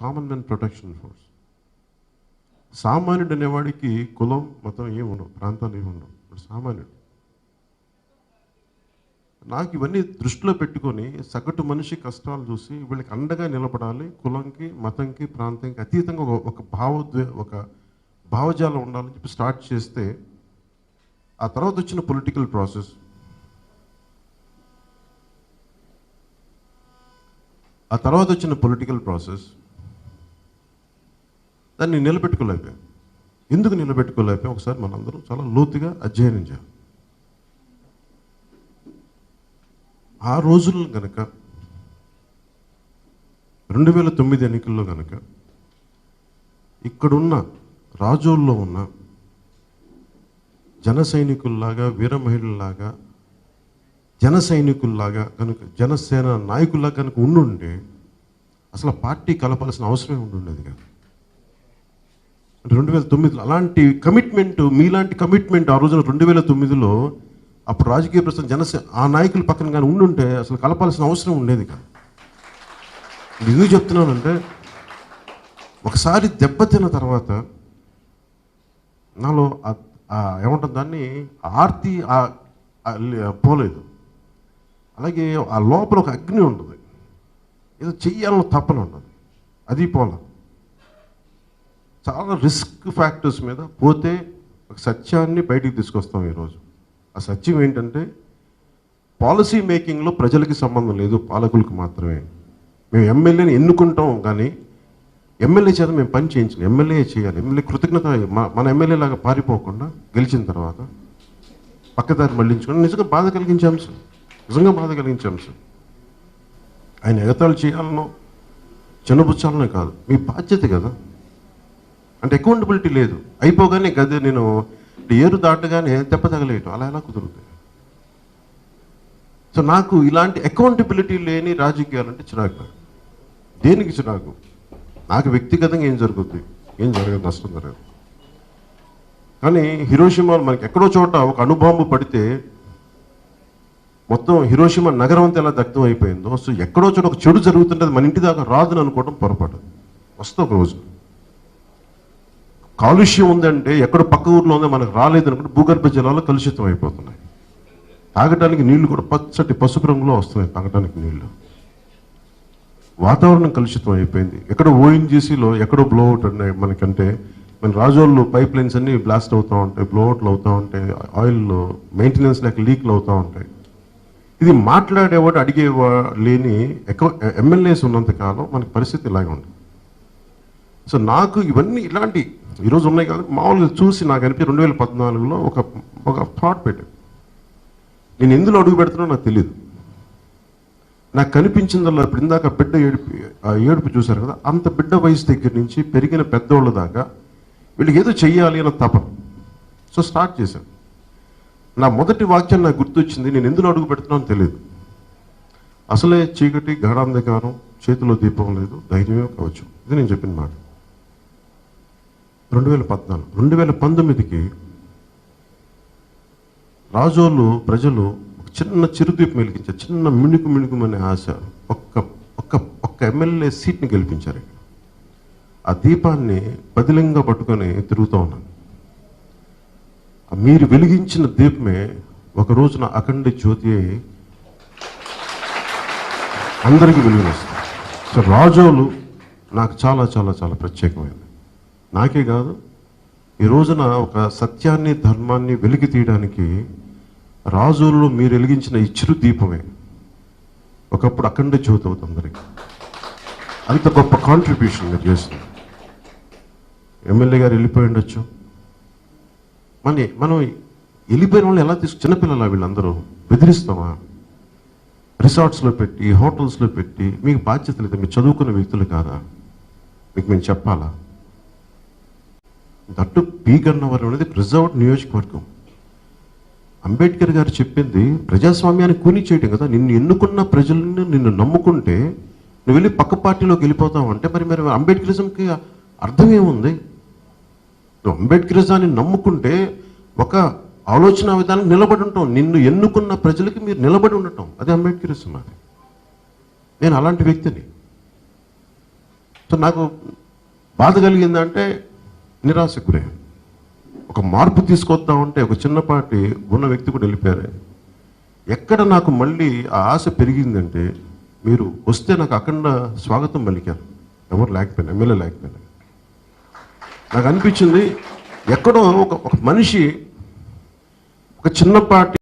Common men protection force సామాన్యుడు అనేవాడికి కులం మతం ఏముండవు ప్రాంతాలు ఏముండవు సామాన్యుడు. నాకు ఇవన్నీ దృష్టిలో పెట్టుకొని సగటు మనిషి కష్టాలు చూసి వీళ్ళకి అండగా నిలబడాలి కులంకి మతంకి ప్రాంతంకి అతీతంగా ఒక ఒక భావోద్వే ఒక భావజాలం ఉండాలని చెప్పి స్టార్ట్ చేస్తే ఆ తర్వాత వచ్చిన పొలిటికల్ ప్రాసెస్ ఆ తర్వాత వచ్చిన పొలిటికల్ ప్రాసెస్ దాన్ని నిలబెట్టుకోలేకపోయాం. ఎందుకు నిలబెట్టుకోలేకపోయాం? ఒకసారి మనందరం చాలా లోతుగా అధ్యయనం చేయాలి. ఆ రోజుల్లో కనుక రెండు వేల తొమ్మిది ఎన్నికల్లో కనుక ఇక్కడున్న రాజోల్లో ఉన్న జన సైనికుల్లాగా వీర మహిళల్లాగా జన సైనికుల్లాగా కనుక జనసేన నాయకుల్లాగా కనుక ఉండుంటే అసలు పార్టీ కలపాల్సిన అవసరమే ఉండుండేది కాదు. రెండు వేల తొమ్మిదిలో అలాంటి కమిట్మెంట్ మీలాంటి కమిట్మెంట్ ఆ రోజున రెండు వేల తొమ్మిదిలో అప్పుడు రాజకీయ ప్రస్తుతం జనసే ఆ నాయకుల పక్కన కానీ ఉండుంటే అసలు కలపాల్సిన అవసరం ఉండేది కాదు. ఎందుకు చెప్తున్నానంటే ఒకసారి దెబ్బతిన్న తర్వాత నాలో ఏమంటుంది దాన్ని? ఆర్తి పోలేదు. అలాగే ఆ లోపల ఒక అగ్ని ఉంటుంది ఏదో చెయ్యాలని తప్పన ఉంటుంది అది పోల. చాలా రిస్క్ ఫ్యాక్టర్స్ మీద పోతే ఒక సత్యాన్ని బయటికి తీసుకొస్తాం ఈరోజు ఆ సత్యం ఏంటంటే పాలసీ మేకింగ్లో ప్రజలకి సంబంధం లేదు పాలకులకు మాత్రమే. మేము ఎమ్మెల్యేని ఎన్నుకుంటాం కానీ ఎమ్మెల్యే చేత మేము పని చేయించాలి. ఎమ్మెల్యే చేయాలి. ఎమ్మెల్యే కృతజ్ఞత మన ఎమ్మెల్యే లాగా పారిపోకుండా గెలిచిన తర్వాత పక్కదారి మళ్ళించుకుని నిజంగా బాధ కలిగించే అంశం. నిజంగా బాధ కలిగించే అంశం. ఆయన ఎగతాళి చేయాలనో చిన్నపుచ్చాలనో కాదు. మీ బాధ్యత కదా. అంటే అకౌంటబిలిటీ లేదు. అయిపోగానే గది నేను ఏరు దాటగానే దెబ్బ తగలేయటం. అలా ఎలా కుదురుతుంది? సో నాకు ఇలాంటి అకౌంటబిలిటీ లేని రాజకీయాలంటే చిరాకు. నాకు. దేనికి చిరాకు? నాకు వ్యక్తిగతంగా ఏం జరుగుద్ది? ఏం జరగదు? నష్టం జరగదు. కానీ హిరోషిమాలో మనకి ఎక్కడో చోట ఒక అణుబాంబు పడితే మొత్తం హిరోషిమా నగరం అంతా ఎలా దగ్ధం అయిపోయిందో సో ఎక్కడో చోట ఒక చెడు జరుగుతుంటే మన ఇంటి దాకా రాదని అనుకోవడం పొరపాటు. వస్తుంది ఒక రోజు. కాలుష్యం ఉందంటే ఎక్కడ పక్క ఊర్లో ఉందో మనకు రాలేదనుకుంటే భూగర్భ జలాలు కలుషితం అయిపోతున్నాయి. తాగడానికి నీళ్ళు కూడా పచ్చటి పసుపు రంగులో వస్తున్నాయి తాగడానికి నీళ్ళు. వాతావరణం కలుషితం అయిపోయింది. ఎక్కడ ఓఎన్జీసీలో ఎక్కడో బ్లోఅవుట్ ఉన్నాయి మనకంటే. మన రాజోళ్ళు పైప్ లైన్స్ అన్ని బ్లాస్ట్ అవుతూ ఉంటాయి బ్లోఅవుట్లు అవుతూ ఉంటాయి ఆయిల్ మెయింటెనెన్స్ లేక లీక్లు అవుతూ ఉంటాయి. ఇది మాట్లాడేవాడు అడిగేవా లేని ఎక్కువ ఎమ్మెల్యేస్ ఉన్నంత కాలం మనకి పరిస్థితి ఇలాగే ఉంటుంది సో నాకు ఇవన్నీ ఇలాంటి ఈరోజు ఉన్నాయి కాదు. మామూలుగా చూసి నాకు అనిపి రెండు వేల పద్నాలుగులో ఒక ఒక థాట్ పెట్టాను నేను ఎందులో అడుగు పెడుతున్నా నాకు తెలియదు నాకు కనిపించిందల్లా ఇప్పుడు ఇందాక బిడ్డ ఏడుపు ఆ ఏడుపు చూశారు కదా అంత బిడ్డ వయసు దగ్గర నుంచి పెరిగిన పెద్దోళ్ళ దాకా వీళ్ళకి ఏదో చెయ్యాలి అన్న తపన. సో స్టార్ట్ చేశాను. నా మొదటి వాక్యం నాకు గుర్తొచ్చింది నేను ఎందులో అడుగు పెడుతున్నానో తెలియదు అసలే చీకటి గాఢాంధకారం చేతిలో దీపం లేదు ధైర్యమే కావచ్చు. ఇది నేను చెప్పిన మాట. రెండు వేల పద్నాలుగు. రెండు వేల పంతొమ్మిదికి రాజోళ్ళు ప్రజలు ఒక చిన్న చిరుదీపం వెలిగించారు చిన్న మిణుకు మిణుకుమనే ఆశ. ఒక్క ఒక్క ఒక్క ఎమ్మెల్యే సీట్ని గెలిపించారు. ఆ దీపాన్ని పదిలంగా పట్టుకొని తిరుగుతూ ఉన్నాను. మీరు వెలిగించిన దీపమే ఒక రోజున అఖండ జ్యోతి అందరికీ వెలుగునిస్తారు సో రాజోలు నాకు చాలా చాలా చాలా ప్రత్యేకమైనది నాకే కాదు. ఈ రోజున ఒక సత్యాన్ని ధర్మాన్ని వెలికి తీయడానికి రాజుల్లో మీరు వెలిగించిన ఈ చిరు దీపమే ఒకప్పుడు అఖండ జ్యోతి అవుతుంది అంత గొప్ప కాంట్రిబ్యూషన్ మీరు చేస్తుంది ఎమ్మెల్యే గారు వెళ్ళిపోయి ఉండొచ్చు. మన మనం వెళ్ళిపోయిన వాళ్ళు ఎలా తీసుకు చిన్నపిల్లల వీళ్ళందరూ బెదిరిస్తామా? రిసార్ట్స్లో పెట్టి హోటల్స్లో పెట్టి మీకు బాధ్యత లేదు మీరు చదువుకున్న వ్యక్తులు కాదా? మీకు మేము చెప్పాలా? దట్టు పీ గన్నవరం అనేది ప్రిజర్వ్డ్ నియోజకవర్గం. అంబేద్కర్ గారు చెప్పింది ప్రజాస్వామ్యాన్ని కూని చేయటం కదా నిన్ను ఎన్నుకున్న ప్రజలను నిన్ను నమ్ముకుంటే నువ్వు వెళ్ళి పక్క పార్టీలోకి వెళ్ళిపోతావు అంటే మరి మరి అంబేద్కరిజంకి అర్థం ఏముంది? నువ్వు అంబేద్కరిజాన్ని నమ్ముకుంటే ఒక ఆలోచన విధానం నిలబడి ఉంటాం నిన్ను ఎన్నుకున్న ప్రజలకి మీరు నిలబడి ఉండటం. అది అంబేద్కరిజం అది. నేను అలాంటి వ్యక్తిని. సో నాకు బాధ కలిగిందంటే నిరాశకు ఒక మార్పు తీసుకొద్దామంటే ఒక చిన్నపాటి ఉన్న వ్యక్తి కూడా వెళ్ళిపోయారు. ఎక్కడ నాకు మళ్ళీ ఆ ఆశ పెరిగిందంటే మీరు వస్తే నాకు అఖండ స్వాగతం పలికారు. ఎవరు లేకపోయినా ఎమ్మెల్యే లేకపోయినా. నాకు అనిపించింది ఎక్కడో ఒక ఒక మనిషి ఒక చిన్నపాటి